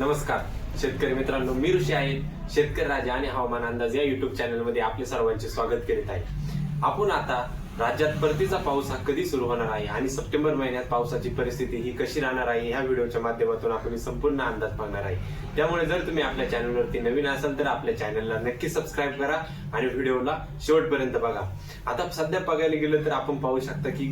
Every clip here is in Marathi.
नमस्कार. शेतकरी मित्रांनो मी ऋषी आहे. शेतकरी राजा आणि हवामान अंदाज या युट्यूब चॅनलमध्ये आपले सर्वांचे स्वागत करीत आहे. आपण आता राज्यात परतीचा पाऊस हा कधी सुरू होणार आहे आणि सप्टेंबर महिन्यात पावसाची परिस्थिती ही कशी राहणार आहे ह्या व्हिडिओच्या माध्यमातून आपण संपूर्ण अंदाज पाहणार आहे. त्यामुळे जर तुम्ही आपल्या चॅनलवरती नवीन असाल तर आपल्या चॅनलला नक्की सबस्क्राईब करा आणि व्हिडिओला शेवटपर्यंत बघा. आता सध्या बघायला गेलं तर आपण पाहू शकता की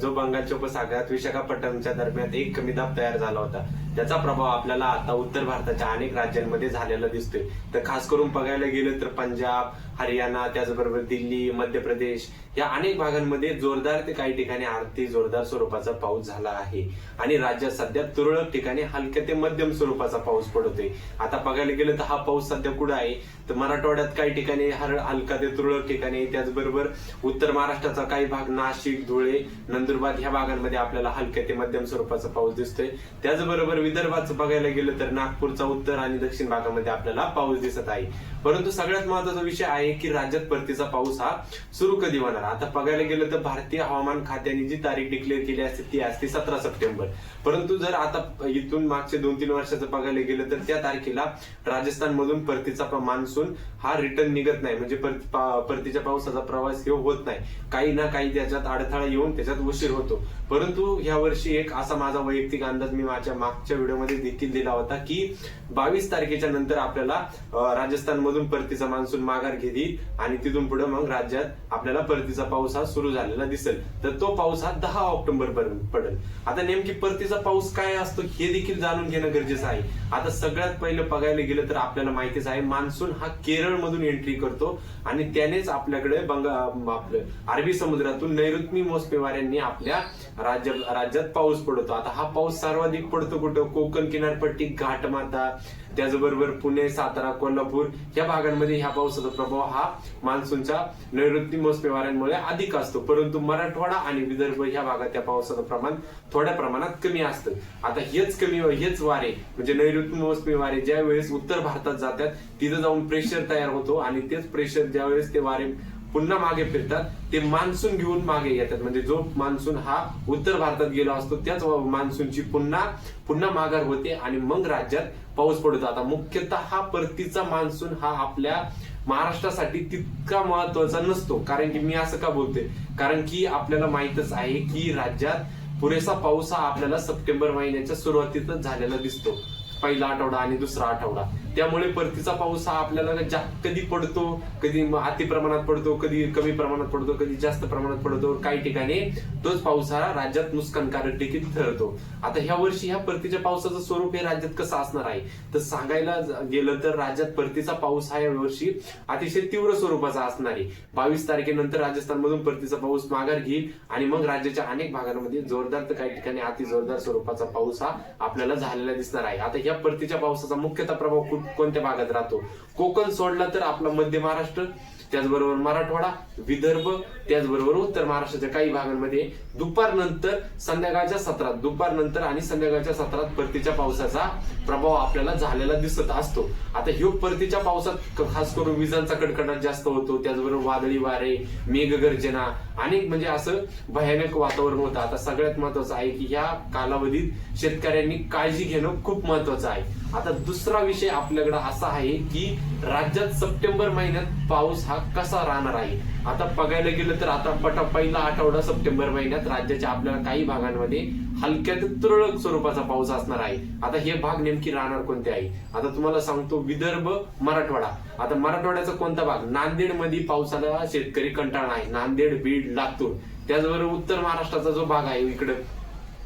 जो बंगालच्या उपसागरात विशाखापट्टणमच्या दरम्यान एक कमी दाब तयार झाला होता. त्याचा प्रभाव आपल्याला आता उत्तर भारताच्या अनेक राज्यांमध्ये झालेला दिसतोय. तर खास करून बघायला गेलं तर पंजाब हरियाणा त्याचबरोबर दिल्ली मध्य प्रदेश या अनेक भागांमध्ये जोरदार ते काही ठिकाणी अति जोरदार स्वरूपाचा पाऊस झाला आहे. आणि राज्यात सध्या तुरळक ठिकाणी हलक्या ते मध्यम स्वरूपाचा पाऊस पडतोय. आता बघायला गेलं तर हा पाऊस सध्या कुठं आहे? तर मराठवाड्यात काही ठिकाणी हलका ते तुरळक ठिकाणी त्याचबरोबर उत्तर महाराष्ट्राचा काही भाग नाशिक धुळे नंदुरबार ह्या भागांमध्ये आपल्याला हलक्या ते मध्यम स्वरूपाचा पाऊस दिसतोय. त्याचबरोबर विदर्भाचं बघायला गेलं तर नागपूरचा उत्तर आणि दक्षिण भागामध्ये आपल्याला पाऊस दिसत आहे. परंतु सगळ्यात महत्त्वाचा विषय आहे की राज्यात परतीचा पाऊस हा सुरू कधी होणार? आता बघायला गेलं तर भारतीय हवामान खात्याने जी तारीख डिक्लेअर केली असते ती असते सतरा सप्टेंबर. परंतु जर आता इथून मागच्या दोन तीन वर्षाचं बघायला गेलं तर त्या तारखेला राजस्थान मधून परतीचा मान्सून हा रिटर्न निघत नाही. म्हणजे परत- परतीच्या पावसाचा प्रवास हे होत नाही. काही ना काही त्याच्यात अडथळा येऊन त्याच्यात उशीर होतो. परंतु ह्या वर्षी एक असा माझा वैयक्तिक अंदाज मी माझ्या मागच्या व्हिडिओमध्ये देखील दिला होता की बावीस तारखेच्या नंतर आपल्याला राजस्थान तिथून परतीचा मान्सून माघार घेईल आणि तिथून पुढे मग राज्यात आपल्याला परतीचा पाऊस हा सुरू झालेला दिसेल. तर तो पाऊस हा दहा ऑक्टोबर पर्यंत पडेल. आता नेमकी परतीचा पाऊस काय असतो हे देखील जाणून घेणं गरजेचं आहे. आता सगळ्यात पहिलं बघायला गेलं तर आपल्याला माहितीच आहे मान्सून हा केरळ मधून एंट्री करतो आणि त्यानेच आपल्याकडे बंगा आपलं अरबी समुद्रातून नैऋत्य मोसमी वाऱ्यांनी आपल्या राज्य राज्यात पाऊस पडतो. आता हा पाऊस सर्वाधिक पडतो कुठं? कोकण किनारपट्टी घाटमाता त्याचबरोबर पुणे सातारा कोल्हापूर या भागांमध्ये ह्या पावसाचा प्रभाव हा मान्सूनच्या नैऋत्य मोसमी वाऱ्यांमुळे अधिक असतो. परंतु मराठवाडा आणि विदर्भ ह्या भागात त्या पावसाचं प्रमाण थोड्या प्रमाणात कमी असतं. आता हेच कमी हेच वारे म्हणजे नैऋत्य मोसमी वारे ज्या वेळेस उत्तर भारतात जातात तिथं जाऊन प्रेशर तयार होतो आणि तेच प्रेशर ज्या वेळेस ते वारे पुन्हा मागे फिरतात. ते मान्सून घेऊन मागे येतात. म्हणजे जो मान्सून हा उत्तर भारतात गेला असतो त्याच मान्सूनची पुन्हा पुन्हा माघार होते आणि मग राज्यात पाऊस पडतो. आता मुख्यतः हा परतीचा मान्सून हा आपल्या महाराष्ट्रासाठी तितका महत्त्वाचा नसतो. कारण की मी असं का बोलते कारण की आपल्याला माहितच आहे की राज्यात पुरेसा पाऊस हा आपल्याला सप्टेंबर महिन्याच्या सुरुवातीतच झालेला दिसतो. पहिला आठवडा आणि दुसरा आठवडा. त्यामुळे परतीचा पाऊस हा आपल्याला जा- कधी पडतो कधी अति प्रमाणात पडतो कधी कमी प्रमाणात पडतो कधी जास्त प्रमाणात पडतो काही ठिकाणी तोच पाऊस हा राज्यात नुकसानकारक देखील ठरतो. आता ह्या वर्षी ह्या परतीच्या पावसाचं स्वरूप हे राज्यात कसं असणार आहे? तर सांगायला गेलं तर राज्यात परतीचा पाऊस हा या वर्षी अतिशय तीव्र स्वरूपाचा असणार आहे. बावीस तारखेनंतर राजस्थानमधून परतीचा पाऊस माघार घेईल आणि मग राज्याच्या अनेक भागांमध्ये जोरदार तर काही ठिकाणी अति जोरदार स्वरूपाचा पाऊस हा आपल्याला झालेला दिसणार आहे. आता या परतीच्या पावसाचा मुख्यतः प्रभाव कोणत्या भागात राहतो? कोकण सोडला तर आपला मध्य महाराष्ट्र त्याचबरोबर मराठवाडा विदर्भ त्याचबरोबर उत्तर महाराष्ट्राच्या काही भागांमध्ये. दुपारनंतर संध्याकाळच्या सत्रात दुपारनंतर आणि संध्याकाळच्या सत्रात परतीच्या पावसाचा प्रभाव आपल्याला झालेला दिसत असतो. आता ह्यो परतीच्या पावसात खास करून विजांचा कडकडाट जास्त होतो त्याचबरोबर वादळी वारे मेघगर्जना अनेक म्हणजे असं भयानक वातावरण होतं. आता सगळ्यात महत्वाचं आहे की ह्या कालावधीत शेतकऱ्यांनी काळजी घेणं खूप महत्वाचं आहे. आता दुसरा विषय आपल्याकडे असा आहे की राज्यात सप्टेंबर महिन्यात पाऊस हा कसा राहणार आहे? आता बघायला गेलं तर आता पटा पहिला आठवडा सप्टेंबर महिन्यात राज्याच्या आपल्याला काही भागांमध्ये हलक्यात तुरळक स्वरूपाचा पाऊस असणार आहे. आता हे भाग नेमकी राहणार कोणते आहे? आता तुम्हाला सांगतो विदर्भ मराठवाडा. आता मराठवाड्याचा कोणता भाग? नांदेडमध्ये पावसाला शेतकरी कंटाळा आहे. नांदेड बीड लातूर. त्याचबरोबर उत्तर महाराष्ट्राचा जो भाग आहे इकडं.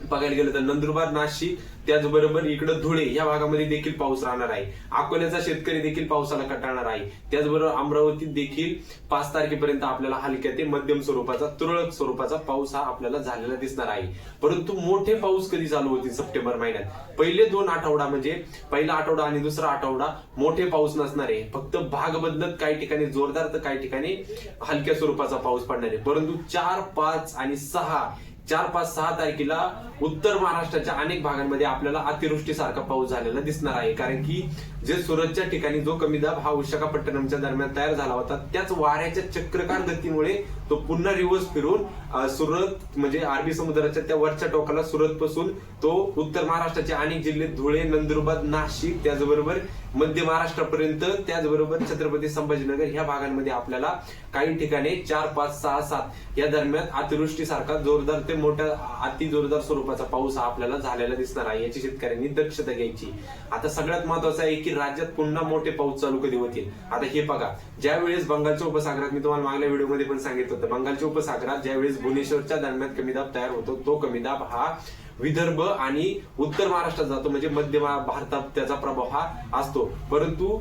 बघायला गेलं तर नंदुरबार नाशिक त्याचबरोबर इकडं धुळे या भागामध्ये देखील पाऊस राहणार आहे. अकोल्याचा शेतकरी देखील पावसाला कटाळणार आहे. त्याचबरोबर अमरावतीत देखील पाच तारखेपर्यंत आपल्याला हलक्या ते मध्यम स्वरूपाचा तुरळक स्वरूपाचा पाऊस हा आपल्याला झालेला दिसणार आहे. परंतु मोठे पाऊस कधी चालू होतील सप्टेंबर महिन्यात? पहिले दोन आठवडा म्हणजे पहिला आठवडा आणि दुसरा आठवडा मोठे पाऊस नसणार आहे. फक्त भाग बदलत काही ठिकाणी जोरदार तर काही ठिकाणी हलक्या स्वरूपाचा पाऊस पडणार आहे. परंतु चार पाच आणि सहा चार पाच सहा तारखेला उत्तर महाराष्ट्राच्या अनेक भागांमध्ये आपल्याला अतिवृष्टीसारखा पाऊस झालेला दिसणार आहे. कारण की जे सुरतच्या ठिकाणी जो कमी दाब हा विशाखापट्टणमच्या दरम्यान तयार झाला होता त्याच वाऱ्याच्या चक्रकार गतीमुळे तो पुन्हा रिव्हर्स फिरून सुरत म्हणजे अरबी समुद्राच्या त्या वरच्या टोकाला सुरत पासून तो उत्तर महाराष्ट्राचे अनेक जिल्हे धुळे नंदुरबार नाशिक त्याचबरोबर मध्य महाराष्ट्रापर्यंत त्याचबरोबर छत्रपती संभाजीनगर ह्या भागांमध्ये आपल्याला काही ठिकाणी चार पाच सहा सात या दरम्यान अतिवृष्टीसारखा जोरदार ते मोठ्या अति जोरदार स्वरूपाचा पाऊस हा आपल्याला झालेला दिसणार आहे. याची शेतकऱ्यांनी दक्षता घ्यायची. आता सगळ्यात महत्वाचं आहे की राज्यात पुन्हा मोठे पाऊस चालू कधी होतील? आता हे बघा ज्या वेळेस बंगालच्या उपसागरात मी तुम्हाला मागल्या व्हिडिओमध्ये पण सांगितलं होतं बंगालच्या उपसागरात ज्या वेळेस भुवनेश्वरच्या दरम्यान कमी दाब तयार होतो तो कमी दाब हा विदर्भ आणि उत्तर महाराष्ट्रात जातो म्हणजे मध्य भारतात त्याचा प्रभाव हा असतो. परंतु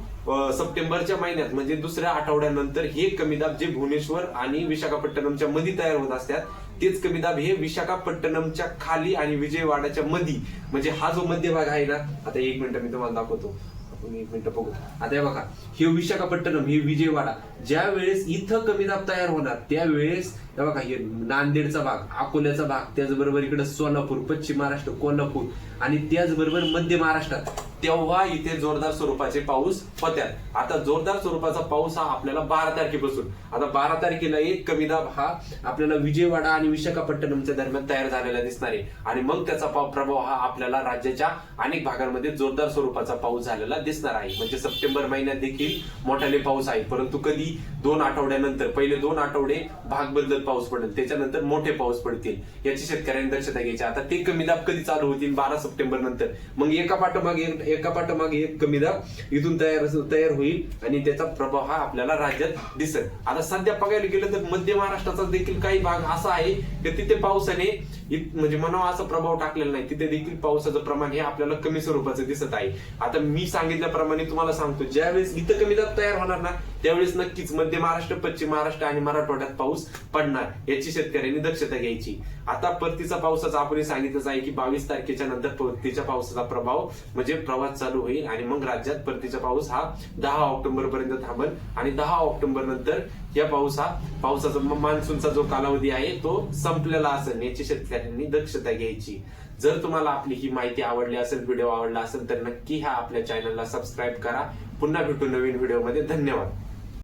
सप्टेंबरच्या महिन्यात म्हणजे दुसऱ्या आठवड्यानंतर हे कमी दाब जे भुवनेश्वर आणि विशाखापट्टणमच्या मध्ये तयार होत असतात तेच कमी दाब हे विशाखापट्टणमच्या खाली आणि विजयवाडाच्या मधी म्हणजे हा जो मध्य भाग आहे ना आता एक मिनिट मी तुम्हाला दाखवतो. आपण एक मिनिट बघू. आता हे बघा हे विशाखापट्टणम हे विजयवाडा ज्या वेळेस इथं कमी दाब तयार होणार त्यावेळेस बघा हे नांदेडचा भाग अकोल्याचा भाग त्याचबरोबर इकडे सोलापूर पश्चिम महाराष्ट्र कोल्हापूर आणि त्याचबरोबर मध्य महाराष्ट्रात तेव्हा इथे जोरदार स्वरूपाचे पाऊस होत्यात. आता जोरदार स्वरूपाचा पाऊस हा आपल्याला बारा तारखेपासून. आता बारा तारखेला एक कमी दाब हा आपल्याला विजयवाडा आणि विशाखापट्टणमच्या दरम्यान तयार झालेला दिसणार आहे. आणि मग त्याचा प्रभाव हा आपल्याला राज्याच्या अनेक भागांमध्ये जोरदार स्वरूपाचा पाऊस झालेला दिसणार आहे. म्हणजे सप्टेंबर महिन्यात देखील मोठाले पाऊस आहे. परंतु कधी? दोन आठवड्यानंतर. पहिले दोन आठवडे भाग बदलत पाऊस पडेल. त्याच्यानंतर मोठे पाऊस पडतील. याची शेतकऱ्यांनी दक्षता घ्यायची. आता ते कमी दाब कधी चालू होतील? बारा सप्टेंबर नंतर. मग एका पाठोमागे एका पाठोमागे एक कमी दाब इथून तयार तयार होईल आणि त्याचा प्रभाव हा आपल्याला राज्यात दिसेल. आता सध्या बघायला गेलं तर मध्य महाराष्ट्राचा देखील काही भाग असा आहे की तिथे पावसाने म्हणजे म्हणावा असा प्रभाव टाकलेला नाही. तिथे देखील पावसाचं प्रमाण हे आपल्याला कमी स्वरूपाचं दिसत आहे. आता मी सांगितल्याप्रमाणे तुम्हाला सांगतो ज्यावेळेस इथं कमी दाब तयार होणार ना त्यावेळेस नक्कीच मध्य महाराष्ट्र पश्चिम महाराष्ट्र आणि मराठवाड्यात पाऊस पडणार याची शेतकऱ्यांनी दक्षता घ्यायची. आता परतीचा पावसाचा आपण सांगितलंच आहे की बावीस तारखेच्या नंतर परतीच्या पावसाचा प्रभाव म्हणजे प्रवास चालू होईल आणि मग राज्यात परतीचा पाऊस हा दहा ऑक्टोबर पर्यंत थांबल आणि दहा ऑक्टोबर नंतर या पाऊस हा पावसाचा मान्सूनचा जो कालावधी आहे तो संपलेला असेल याची शेतकऱ्यांनी दक्षता घ्यायची. जर तुम्हाला आपली ही माहिती आवडली असेल व्हिडिओ आवडला असेल तर नक्की ह्या आपल्या चॅनलला सबस्क्राईब करा. पुन्हा भेटू नवीन व्हिडिओमध्ये. धन्यवाद.